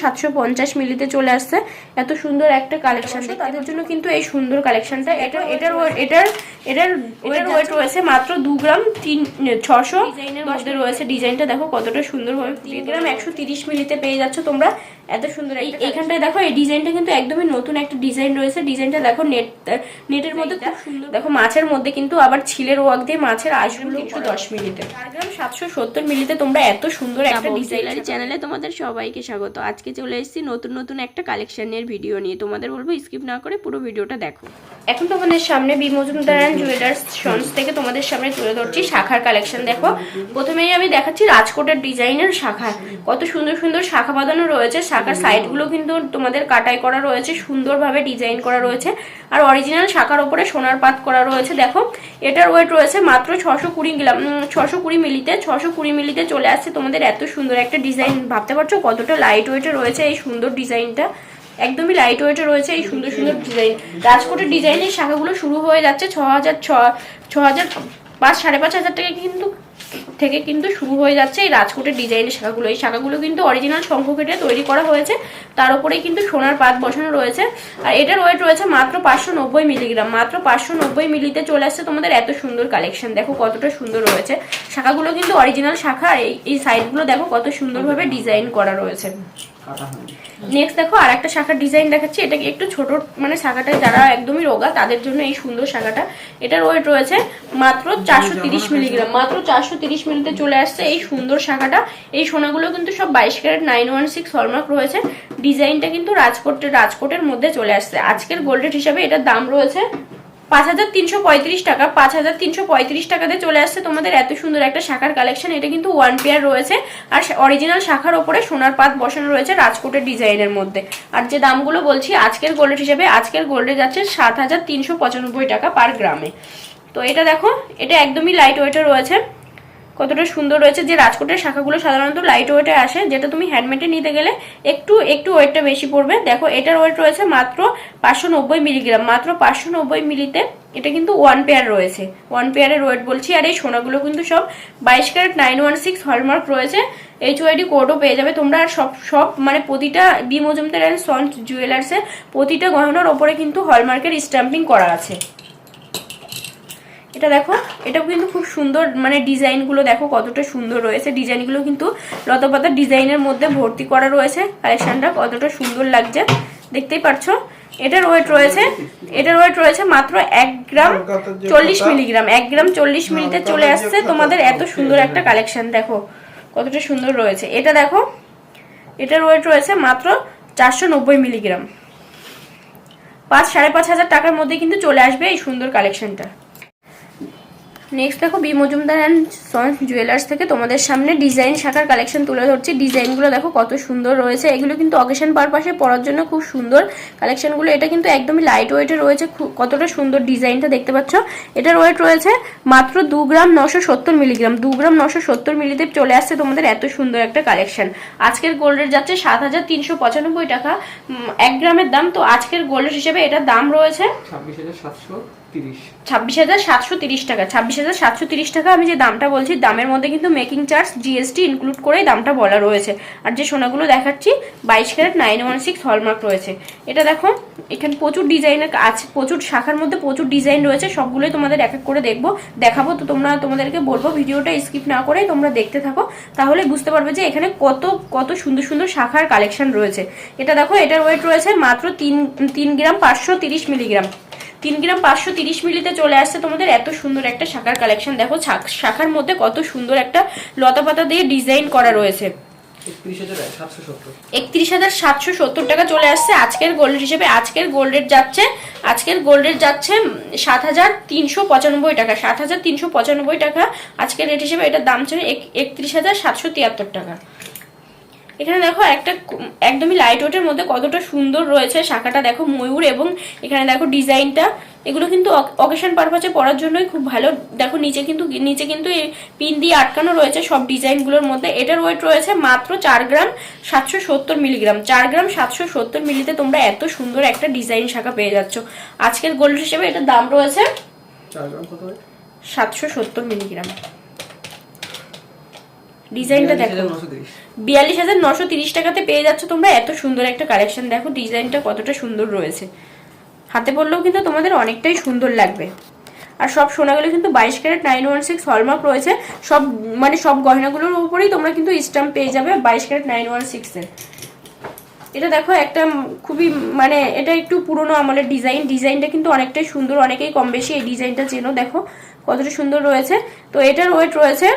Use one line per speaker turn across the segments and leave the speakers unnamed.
সাতশো পঞ্চাশ মিলিতে চলে আসছে। এত সুন্দর একটা কালেকশন তাদের জন্য কিন্তু এই সুন্দর কালেকশনটা এটা এটার এটার এটার এটার ওয়েট রয়েছে মাত্র দু গ্রাম তিন ছশো। ডিজাইনের মধ্যে রয়েছে। ডিজাইনটা দেখো কতটা সুন্দর হবে তিন গ্রাম। একশো তিরিশ মিলিতে পেয়ে যাচ্ছ তোমরা। এত সুন্দর এই এইখানটায় দেখো এই ডিজাইনটা কিন্তু একদমই নতুন একটা ডিজাইন রয়েছে। ডিজাইনটা দেখো নেট নেটের মধ্যে খুব সুন্দর। দেখো মাছের মধ্যে কিন্তু আবার ছিলের ওয়াক দিয়ে মাছের আঁশগুলো একটু দশ চার গ্রাম সাতশো সত্তর মিলিতে তোমরা এত সুন্দর একটা ডিজাইন চ্যানেলে তোমাদের সবাইকে স্বাগত। আজকে চলে এসেছি নতুন নতুন একটা কালেকশনের ভিডিও নিয়ে। তোমাদের বলব স্কিপ না করে পুরো ভিডিওটা দেখো। এখন তোমাদের সামনে B Majumdar and jewellers sons থেকে তোমাদের সামনে তুলে ধরছি শাখার কালেকশন দেখো প্রথমেই আমি দেখাচ্ছি রাজকোটের ডিজাইনের শাখা। কত সুন্দর সুন্দর শাখা বাঁধানো রয়েছে। শাখার সাইডগুলো কিন্তু তোমাদের কাটাই করা রয়েছে, সুন্দরভাবে ডিজাইন করা রয়েছে। আর অরিজিনাল শাখার ওপরে সোনার পাত করা রয়েছে, দেখো। এটার ওয়েট রয়েছে মাত্র ছশো কুড়ি গ্রাম ছশো কুড়ি মিলিতে, ছশো কুড়ি মিলিতে চলে আসছে তোমাদের এত সুন্দর একটা ডিজাইন। ভাবতে পারছ কতটা লাইট ওয়েটে রয়েছে এই সুন্দর ডিজাইনটা? একদমই লাইট ওয়েটে রয়েছে এই সুন্দর সুন্দর ডিজাইন। রাজকোটের ডিজাইনের শাখাগুলো শুরু হয়ে যাচ্ছে ছ হাজার ছ ছ হাজার পাঁচ, সাড়ে পাঁচ হাজার টাকা কিন্তু থেকে কিন্তু শুরু হয়ে যাচ্ছে এই রাজকোটের ডিজাইনের শাখাগুলো। এই শাখাগুলো কিন্তু অরিজিনাল শঙ্খ কেটে তৈরি করা হয়েছে। তার উপরে কিন্তু সোনার পাত বসানো রয়েছে। আর এটার ওয়েট রয়েছে মাত্র পাঁচশো নব্বই মিলিগ্রাম মাত্র পাঁচশো নব্বই মিলিতে চলে আসছে তোমাদের এত সুন্দর কালেকশন দেখো কতটা সুন্দর রয়েছে। শাখাগুলো কিন্তু অরিজিনাল শাখা। এই সাইডগুলো দেখো কত সুন্দরভাবে ডিজাইন করা রয়েছে। নেক্সট দেখো আর একটা শাখার ডিজাইন দেখাচ্ছি। এটা একটু ছোট মানে শাখাটা যারা একদমই রোগা, তাদের জন্য এই সুন্দর শাখাটা। এটার ওয়েট রয়েছে মাত্র চারশো তিরিশ মিলিগ্রাম মাত্র চারশো তিরিশ মিলিতে চলে আসছে এই সুন্দর শাখাটা। এই সোনাগুলো কিন্তু সব বাইশ carat nine one six hallmark রয়েছে। ডিজাইনটা কিন্তু রাজকোটের রাজকোটের মধ্যে চলে আসছে। আজকের গোল্ডের হিসাবে এটার দাম রয়েছে পাঁচ হাজার তিনশো পঁয়ত্রিশ টাকা, পাঁচ হাজার তিনশো পঁয়ত্রিশ টাকাতে চলে আসছে তোমাদের এত সুন্দর একটা শাখার কালেকশন এটা কিন্তু ওয়ান পেয়ার রয়েছে আর অরিজিনাল শাখার ওপরে সোনার পাত বসানো রয়েছে রাজকোটের ডিজাইনের মধ্যে। আর যে দামগুলো বলছি, আজকের গোল্ডের হিসেবে আজকের গোল্ডে যাচ্ছে সাত হাজার তিনশো পঁচানব্বই টাকা পার গ্রামে তো এটা দেখো, এটা একদমই লাইট ওয়েটে রয়েছে। কতটা সুন্দর রয়েছে, যে রাজকোটের শাখাগুলো সাধারণত লাইট ওয়েটে আসে, যেটা তুমি হ্যান্ডমেডে নিতে গেলে একটু একটু ওয়েটটা বেশি পড়বে। দেখো, এটার ওয়েট রয়েছে মাত্র পাঁচশো নব্বই মিলিগ্রাম মাত্র পাঁচশো নব্বই মিলিতে এটা কিন্তু ওয়ান পেয়ার রয়েছে। ওয়ান পেয়ারের ওয়েট বলছি, আর এই সোনাগুলো কিন্তু সব বাইশ carat nine one six hallmark রয়েছে। এইচ ওয়াইডি কোডও পেয়ে যাবে তোমরা, আর সব সব মানে প্রতিটা বি মজুমদার অ্যান্ড সন জুয়েলার্সে প্রতিটা গহনার ওপরে কিন্তু হলমার্কের স্ট্যাম্পিং করা আছে। এটা দেখো এটাও কিন্তু খুব সুন্দর মানে ডিজাইনগুলো দেখো কতটা সুন্দর রয়েছে। ডিজাইনগুলো কিন্তু লতাপাতার ডিজাইনের মধ্যে ভর্তি করা রয়েছে। কালেকশনটা কতটা সুন্দর লাগছে দেখতেই পারছ? এটার ওয়েট রয়েছে এটার ওয়েট রয়েছে মাত্র এক গ্রাম চল্লিশ মিলিগ্রাম। এক গ্রাম চল্লিশ মিলিতে চলে আসছে তোমাদের এত সুন্দর একটা কালেকশন দেখো কতটা সুন্দর রয়েছে। এটা দেখো এটার ওয়েট রয়েছে মাত্র চারশো নব্বই মিলিগ্রাম। পাঁচ সাড়ে পাঁচ হাজার টাকার মধ্যে কিন্তু চলে আসবে এই সুন্দর কালেকশনটা। নেক্সট দেখো B Majumdar and sons jewellers থেকে তোমাদের সামনে ডিজাইন শাখার কালেকশন তুলে ধরছি। ডিজাইনগুলো দেখো কত সুন্দর রয়েছে। এগুলো কিন্তু অকেশন পারপাসে পরার জন্য খুব সুন্দর। কালেকশনগুলো এটা কিন্তু একদমই লাইট ওয়েটে রয়েছে কতটা সুন্দর ডিজাইনটা দেখতে পাচ্ছ। এটার ওয়েট রয়েছে মাত্র দু গ্রাম নশো সত্তর মিলিগ্রাম দু গ্রাম নশো সত্তর মিলিতে চলে আসছে তোমাদের এত সুন্দর একটা কালেকশন আজকের গোল্ডের যাচ্ছে সাত হাজার তিনশো পঁচানব্বই টাকা। এক গ্রামের দাম। তো আজকের গোল্ডের হিসেবে এটার দাম রয়েছে
ছাব্বিশ হাজার সাতশো
ছাব্বিশ হাজার সাতশো তিরিশ টাকা। ছাব্বিশ হাজার সাতশো তিরিশ টাকা আমি যে দামটা বলছি, দামের মধ্যে কিন্তু মেকিং চার্জ জিএসটি ইনক্লুড করেই দামটা বলা রয়েছে। আর যে সোনাগুলো দেখাচ্ছি, বাইশ carat nine one six hallmark রয়েছে। এটা দেখো, এখানে প্রচুর ডিজাইনের আছে প্রচুর শাখার মধ্যে প্রচুর ডিজাইন রয়েছে। সবগুলোই তোমাদের এক এক করে দেখব। দেখাবো তো তোমরা, তোমাদেরকে বলব, ভিডিওটা স্কিপ না করেই তোমরা দেখতে থাকো। তাহলে বুঝতে পারবে যে এখানে কত কত সুন্দর সুন্দর শাখার কালেকশন রয়েছে। এটা দেখো, এটার ওয়েট রয়েছে মাত্র তিন তিন গ্রাম পাঁচশো তিরিশ মিলিগ্রাম তিন গ্রাম পাঁচশো তিরিশ মিলিতে চলে আসছে তোমাদের। এত সুন্দর একটা শাখার কালেকশন দেখো শাখার মধ্যে কত সুন্দর একটা লতা পাতা দিয়ে ডিজাইন করা রয়েছে।
একত্রিশ হাজার সাতশো সত্তর
টাকা চলে আসছে। আজকের গোল্ড হিসেবে আজকের গোল্ডের যাচ্ছে, আজকের গোল্ডের যাচ্ছে সাত হাজার তিনশো পঁচানব্বই টাকা। সাত হাজার তিনশো পঁচানব্বই টাকা আজকের রেট হিসেবে এটার দাম ছিল একত্রিশ হাজার সাতশো তিয়াত্তর টাকা। এখানে দেখো একটা একদমই লাইট ওয়েটের মধ্যে কতটা সুন্দর রয়েছে। শাখাটা দেখো ময়ূর এবং এখানে দেখো ডিজাইনটা। এগুলো কিন্তু অকেশন পারপাসে পরার জন্যই খুব ভালো। দেখো নিচে কিন্তু নিচে কিন্তু এই পিন দিয়ে আটকানো রয়েছে সব ডিজাইনগুলোর মধ্যে। এটার ওয়েট রয়েছে মাত্র চার গ্রাম সাতশো সত্তর মিলিগ্রাম চার গ্রাম সাতশো সত্তর মিলিতে তোমরা এত সুন্দর একটা ডিজাইন শাখা পেয়ে যাচ্ছ। আজকের গোল্ড হিসেবে এটার দাম রয়েছে সাতশো সত্তর মিলিগ্রাম ডিজাইনটা দেখো। বিয়াল্লিশ হাজার নশো তিরিশ টাকাতে পেয়ে যাচ্ছ তোমরা এত সুন্দর একটা কালেকশন দেখো ডিজাইনটা কতটা সুন্দর রয়েছে। হাতে পড়লেও কিন্তু তোমাদের অনেকটাই সুন্দর লাগবে। আর সব সোনাগুলো কিন্তু বাইশ carat nine one six hallmark রয়েছে। সব মানে সব গয়নাগুলোর উপরেই তোমরা কিন্তু স্টাম্প পেয়ে যাবে বাইশ ক্যারেট নাইন ওয়ান সিক্সের এটা দেখো একটা খুবই মানে এটা একটু পুরনো আমলের ডিজাইন। ডিজাইনটা কিন্তু অনেকটাই সুন্দর অনেকেই কম বেশি এই ডিজাইনটা চেনো। দেখো কতটা সুন্দর রয়েছে। তো এটার ওয়েট রয়েছে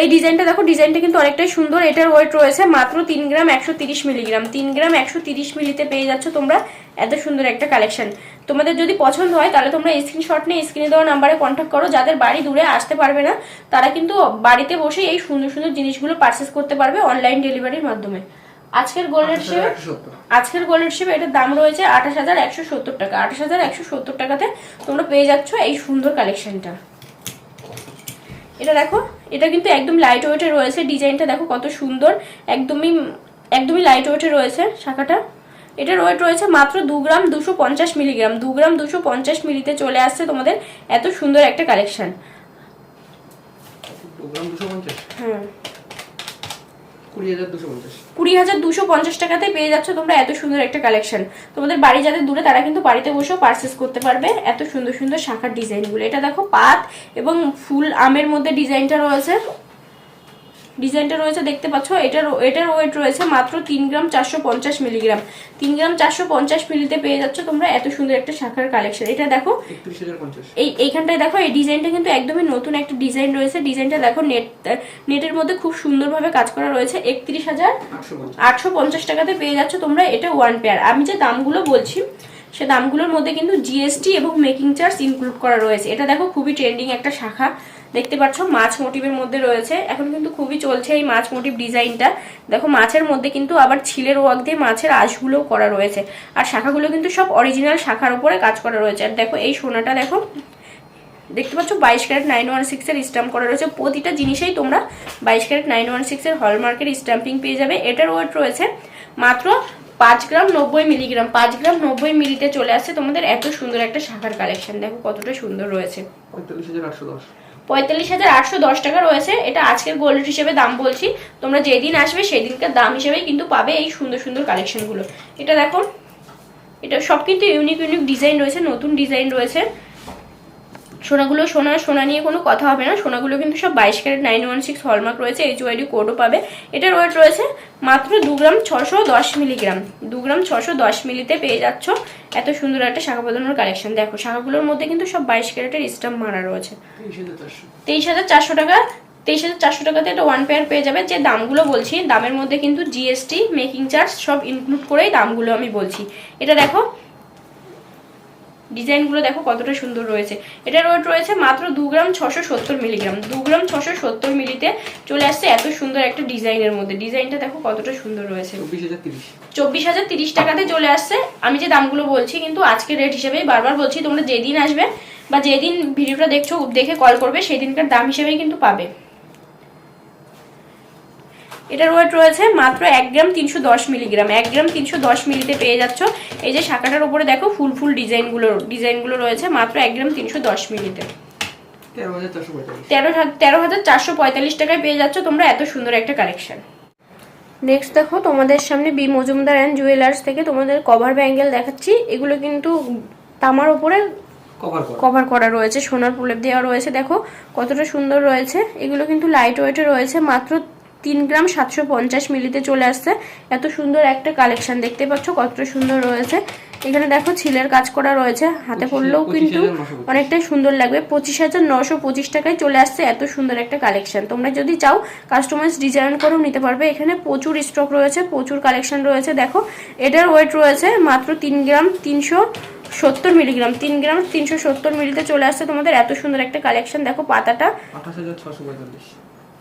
এই ডিজাইনটা দেখো ডিজাইনটা কিন্তু অনেকটাই সুন্দর। এটার ওয়েট রয়েছে মাত্র তিন গ্রাম একশো তিরিশ মিলিগ্রাম। তিন গ্রাম একশো তিরিশ মিলিতে পেয়ে যাচ্ছ তোমরা। এত সুন্দর একটা কালেকশন তোমাদের যদি পছন্দ হয় তাহলে তোমরা স্ক্রিনশট নিয়ে স্ক্রিনে দেওয়া নাম্বারে কন্ট্যাক্ট করো। যাদের বাড়ি দূরে আসতে পারবে না তারা কিন্তু বাড়িতে বসে এই সুন্দর সুন্দর জিনিসগুলো পারচেস করতে পারবে অনলাইন ডেলিভারির মাধ্যমে। আজকের গোল্ডের শেপ আজকের গোল্ডের শেপ এটার দাম রয়েছে আঠাশ হাজার একশো সত্তর টাকা। আঠাশ হাজার একশো সত্তর টাকাতে তোমরা পেয়ে যাচ্ছ এই সুন্দর কালেকশনটা এটা দেখো এটা কিন্তু একদম লাইট ওয়েটে রয়েছে ডিজাইনটা দেখো কত সুন্দর একদমই একদমই লাইট ওয়েটে রয়েছে শাখাটা। এটার ওয়েট রয়েছে মাত্র দু গ্রাম দুশো পঞ্চাশ মিলিগ্রাম দু গ্রাম দুশো পঞ্চাশ মিলিতে চলে আসছে তোমাদের এত সুন্দর একটা কালেকশন হ্যাঁ কুড়ি হাজার দুশো পঞ্চাশ। টাকাতে পেয়ে যাচ্ছ তোমরা এত সুন্দর একটা কালেকশন তোমাদের বাড়ি যাদের দূরে, তারা কিন্তু বাড়িতে বসেও পারচেস করতে পারবে এত সুন্দর সুন্দর শাখার ডিজাইনগুলো এটা দেখো পাত এবং ফুল আমের মধ্যে ডিজাইনটা রয়েছে। ডিজাইনটা রয়েছে দেখতে পাচ্ছ? এটার এটার ওয়েট রয়েছে মাত্র তিন গ্রাম চারশো পঞ্চাশ মিলিগ্রাম তিন গ্রাম চারশো পঞ্চাশ মিলিতে পেয়ে যাচ্ছ তোমরা এত সুন্দর একটা শাখার কালেকশন এটা দেখো এই এইখানটায় দেখো এই ডিজাইনটা কিন্তু একদমই নতুন একটা ডিজাইন রয়েছে। ডিজাইনটা দেখো নেট নেটের মধ্যে খুব সুন্দরভাবে কাজ করা রয়েছে। একত্রিশ হাজার
আটশো পঞ্চাশ।
টাকাতে পেয়ে যাচ্ছ তোমরা এটা ওয়ান পেয়ার আমি যে দামগুলো বলছি সে দামগুলোর মধ্যে কিন্তু জিএসটি এবং মেকিং চার্জ ইনক্লুড করা রয়েছে। এটা দেখো খুবই ট্রেন্ডিং একটা শাখা। দেখতে পাচ্ছ, মাছ মোটিভের মধ্যে রয়েছে। এখন কিন্তু খুবই চলছে এই মাছ মোটিভ ডিজাইনটা। দেখো, মাছের মধ্যে কিন্তু আবার ছিলের ওয়াক দিয়ে মাছের আঁশগুলোও করা রয়েছে। আর শাখাগুলো কিন্তু সব অরিজিনাল শাখার উপরে কাজ করা রয়েছে। আর দেখো, এই সোনাটা দেখো, দেখতে পাচ্ছ, বাইশ ক্যারেট নাইন ওয়ান সিক্সের স্ট্যাম্প করা রয়েছে। প্রতিটা জিনিসেই তোমরা বাইশ ক্যারেট নাইন ওয়ান সিক্সের হলমার্কের স্ট্যাম্পিং পেয়ে যাবে। এটার ওয়েট রয়েছে মাত্র পাঁচ গ্রাম নব্বই মিলিগ্রাম পাঁচ গ্রাম নব্বই মিলিতে চলে আসছে তোমাদের এত সুন্দর একটা শাখার কালেকশন দেখো, কতটা সুন্দর রয়েছে।
পঁয়তাল্লিশ হাজার আটশো দশ।
পঁয়তাল্লিশ হাজার আটশো দশ টাকা রয়েছে। এটা আজকের গোল্ড হিসেবে দাম বলছি। তোমরা যেদিন আসবে সেই দিনকার দাম হিসেবেই কিন্তু পাবে এই সুন্দর সুন্দর কালেকশনগুলো এটা দেখো, এটা সব কিন্তু ইউনিক ইউনিক ডিজাইন রয়েছে, নতুন ডিজাইন রয়েছে। সোনাগুলো সোনা সোনা নিয়ে কোনো কথা হবে না। সোনাগুলো কিন্তু সব বাইশ carat nine one six hallmark রয়েছে এইচ ওয়াইডি কোডও পাবে। এটার ওয়েট রয়েছে মাত্র দু গ্রাম ছশো দশ মিলিগ্রাম দু গ্রাম ছশো দশ মিলিতে পেয়ে যাচ্ছ। এত সুন্দর একটা শাখা বাঁধানোর কালেকশন দেখো, শাখাগুলোর মধ্যে কিন্তু সব বাইশ ক্যারেটের স্টাম্প মারা রয়েছে।
তেইশ হাজার চারশো
টাকা। তেইশ হাজার চারশো টাকাতে একটা ওয়ান পেয়ার পেয়ে যাবে। যে দামগুলো বলছি, দামের মধ্যে কিন্তু জিএসটি মেকিং চার্জ সব ইনক্লুড করেই দামগুলো আমি বলছি। এটা দেখো ডিজাইনগুলো দেখো কতটা সুন্দর রয়েছে। এটার ওয়েট রয়েছে মাত্র দু গ্রাম ছশো সত্তর মিলিগ্রাম। দু গ্রাম ছশো সত্তর মিলিতে চলে আসছে এত সুন্দর একটা ডিজাইনের মধ্যে। ডিজাইনটা দেখো কতটা সুন্দর রয়েছে।
চব্বিশ হাজার তিরিশ।
টাকাতে চলে আসছে। আমি যে দামগুলো বলছি কিন্তু আজকের রেট হিসেবেই বারবার বলছি তোমরা যেদিন আসবে বা যেদিন ভিডিওটা দেখছ দেখে কল করবে সেই দিনকার দাম হিসেবেই কিন্তু পাবে। এটার ওয়েট রয়েছে মাত্র এক গ্রাম তিনশো দশ মিলিগ্রাম। এক গ্রাম তিনশো দশ মিলিতে পেয়ে যাচ্ছ। এই যে শাখাটার উপরে দেখো ফুল ফুল ডিজাইনগুলো ডিজাইনগুলো রয়েছে মাত্র এক গ্রাম তিনশো দশ মিলিতে।
তেরো হাজার
তেরো হাজার চারশো পঁয়তাল্লিশ টাকায় পেয়ে যাচ্ছ তোমরা এত সুন্দর একটা কালেকশন নেক্সট দেখো তোমাদের সামনে বি মজুমদার অ্যান্ড জুয়েলার্স থেকে তোমাদের কভার ব্যাঙ্গেল দেখাচ্ছি। এগুলো কিন্তু তামার উপরে
কভার করা।
কভার করা রয়েছে সোনার প্রলেপ দেওয়া রয়েছে। দেখো কতটা সুন্দর রয়েছে। এগুলো কিন্তু লাইট ওয়েটে রয়েছে মাত্র তিন গ্রাম সাতশো পঞ্চাশ মিলিতে চলে আসছে। এত সুন্দর একটা কালেকশন দেখতে পাচ্ছ কতটা সুন্দর রয়েছে। এখানে দেখো ছিলের কাজ করা রয়েছে হাতে পড়লেও কিন্তু। অনেকটাই সুন্দর লাগবে। পঁচিশ হাজার নশো পঁচিশ টাকায় চলে আসছে এত সুন্দর একটা কালেকশন। তোমরা যদি চাও কাস্টমাইজ ডিজাইন করেও নিতে পারবে। এখানে প্রচুর স্টক রয়েছে প্রচুর কালেকশন রয়েছে। দেখো এটার ওয়েট রয়েছে মাত্র তিন গ্রাম তিনশো সত্তর মিলিগ্রাম। তিন গ্রাম তিনশো সত্তর মিলিতে চলে আসছে তোমাদের। এত সুন্দর একটা কালেকশন। দেখো পাতাটা
আঠাশ হাজার ছশো পঁয়তাল্লিশ।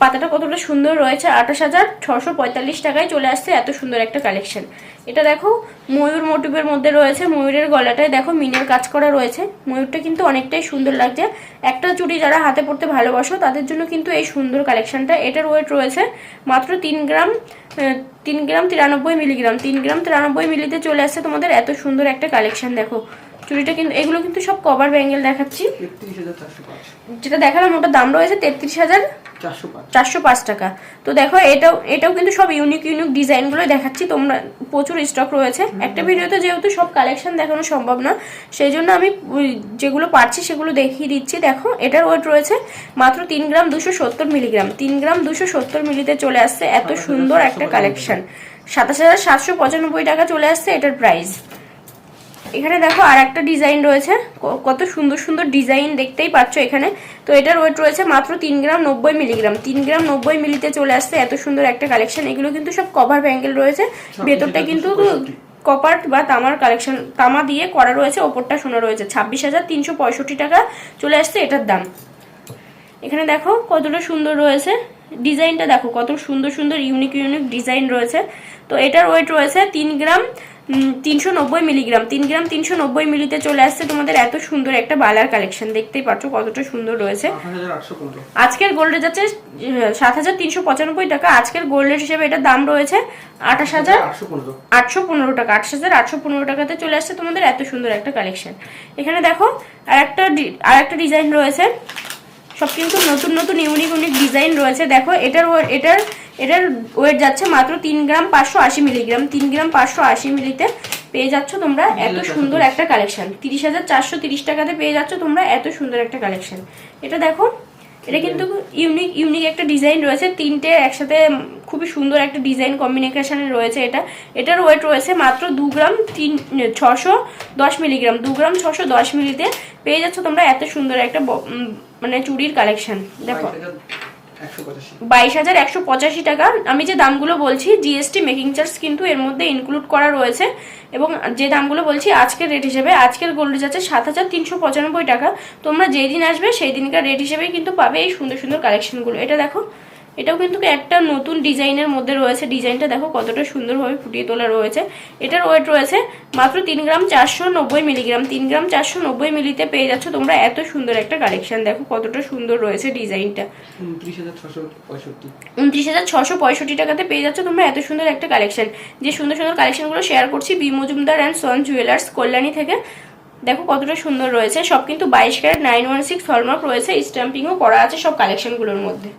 পাতাটা কতটা সুন্দর রয়েছে, আঠাশ হাজার ছশো পঁয়তাল্লিশ টাকায় চলে আসছে এত সুন্দর একটা কালেকশন এটা দেখো, ময়ূর মোটিভের মধ্যে রয়েছে, ময়ূরের গলাটায় দেখো মিনের কাজ করা রয়েছে। ময়ূরটা কিন্তু অনেকটাই সুন্দর লাগছে। একটা চুড়ি যারা হাতে পড়তে ভালোবাসো, তাদের জন্য কিন্তু এই সুন্দর কালেকশনটা এটার ওয়েট রয়েছে মাত্র তিন গ্রাম তিন গ্রাম তিরানব্বই মিলিগ্রাম। তিন গ্রাম তিরানব্বই মিলিতে চলে আসছে তোমাদের এত সুন্দর একটা কালেকশন দেখো। চুড়িটা কিন্তু এগুলো কিন্তু সব কভার ব্যাঙ্গেল দেখাচ্ছি। যেটা দেখালাম ওটার দাম রয়েছে তেত্রিশ হাজার
চারশো পাঁচ।
টাকা। তো দেখো এটাও এটাও কিন্তু সব ইউনিক ইউনিক ডিজাইনগুলো দেখাচ্ছি। তোমরা প্রচুর স্টক রয়েছে। একটা ভিডিওতে যেহেতু সব কালেকশন দেখানো সম্ভব না সেই জন্য আমি যেগুলো পারছি সেগুলো দেখিয়ে দিচ্ছি। দেখো এটার ওয়েট রয়েছে মাত্র তিন গ্রাম দুশো সত্তর মিলিগ্রাম। তিন গ্রাম দুশো সত্তর মিলিতে চলে আসছে এত সুন্দর একটা কালেকশন সাতাশ হাজার সাতশো পঁচানব্বই টাকা চলে আসছে এটার প্রাইস এখানে দেখো আর একটা ডিজাইন রয়েছে কত সুন্দর সুন্দর ডিজাইন দেখতেই পাচ্ছ এখানে। তো এটার ওয়েট রয়েছে মাত্র তিন গ্রাম নব্বই মিলিগ্রাম তিন গ্রাম নব্বই মিলিতে চলে আসছে এত সুন্দর একটা কালেকশন এগুলো কিন্তু সব কভার ব্যাঙ্গেল রয়েছে। ভেতরটা কিন্তু কপার বা তামার কালেকশন তামা দিয়ে করা রয়েছে ওপরটা সোনা রয়েছে। ছাব্বিশ হাজার তিনশো পঁয়ষট্টি টাকা চলে আসছে এটার দাম। এখানে দেখো কতটা সুন্দর রয়েছে। ডিজাইনটা দেখো কত সুন্দর সুন্দর ইউনিক ইউনিক ডিজাইন রয়েছে। তো এটার ওয়েট রয়েছে তিন গ্রাম তিনশো নব্বই মিলিগ্রাম। তিন গ্রাম তিনশো নব্বই মিলিতে চলে আসছে তোমাদের এত সুন্দর একটা বালার কালেকশন। দেখতেই পাচ্ছ কতটা সুন্দর রয়েছে। আজকের গোল্ডে যাচ্ছে সাত হাজার তিনশো পঁচানব্বই টাকা। আজকের গোল্ডের হিসেবে এটার দাম রয়েছে আঠাশ হাজার
আটশো পনেরো।
টাকা আঠাশ হাজার আটশো পনেরো টাকাতে চলে আসছে তোমাদের এত সুন্দর একটা কালেকশন। এখানে দেখো আর একটা আর একটা ডিজাইন রয়েছে। সব কিন্তু নতুন নতুন ইউনিক ইউনিক ডিজাইন রয়েছে। দেখো এটার এটার এটার ওয়েট যাচ্ছে মাত্র তিন গ্রাম পাঁচশো আশি মিলিগ্রাম তিন গ্রাম পাঁচশো আশি মিলিতে পেয়ে যাচ্ছ তোমরা এত সুন্দর একটা কালেকশন তিরিশ হাজার চারশো তিরিশ টাকাতে পেয়ে যাচ্ছ তোমরা এত সুন্দর একটা কালেকশন এটা দেখো এটা কিন্তু ইউনিক ইউনিক একটা ডিজাইন রয়েছে। তিনটে একসাথে খুবই সুন্দর একটা ডিজাইন কম্বিনেশনে রয়েছে এটা। এটার ওয়েট রয়েছে মাত্র দু গ্রাম তিন ছশো দশ মিলিগ্রাম দু গ্রাম ছশো দশ মিলিতে পেয়ে যাচ্ছ তোমরা এত সুন্দর একটা মানে চুড়ির কালেকশন দেখো।
বাইশ হাজার একশো পঁচাশি
টাকা। আমি যে দামগুলো বলছি জিএসটি মেকিং চার্জ কিন্তু এর মধ্যে ইনক্লুড করা রয়েছে এবং যে দামগুলো বলছি আজকের রেট হিসেবে, আজকের গোল্ড যাচ্ছে সাত হাজার তিনশো পঁচানব্বই টাকা। তোমরা যেই দিন আসবে, সেই দিনকার রেট হিসেবেই কিন্তু পাবে এই সুন্দর সুন্দর কালেকশনগুলো এটা দেখো এটাও কিন্তু একটা নতুন ডিজাইনের মধ্যে রয়েছে। ডিজাইনটা দেখো কতটা সুন্দরভাবে ফুটিয়ে তোলা রয়েছে। এটার ওয়েট রয়েছে মাত্র তিন গ্রাম চারশো নব্বই মিলিগ্রাম। তিন গ্রাম চারশো নব্বই মিলিতে পেয়ে যাচ্ছ তোমরা এত সুন্দর একটা কালেকশন। দেখো কতটা সুন্দর রয়েছে ডিজাইনটা। উনত্রিশ হাজার ছশো পঁয়ষট্টি। টাকাতে পেয়ে যাচ্ছ তোমরা এত সুন্দর একটা কালেকশন। যে সুন্দর সুন্দর কালেকশনগুলো শেয়ার করছি B Majumdar and son jewellers Kalyani থেকে। দেখো কতটা সুন্দর রয়েছে। সব কিন্তু বাইশ carat nine one six hallmark রয়েছে। স্ট্যাম্পিংও করা আছে সব কালেকশনগুলোর মধ্যে।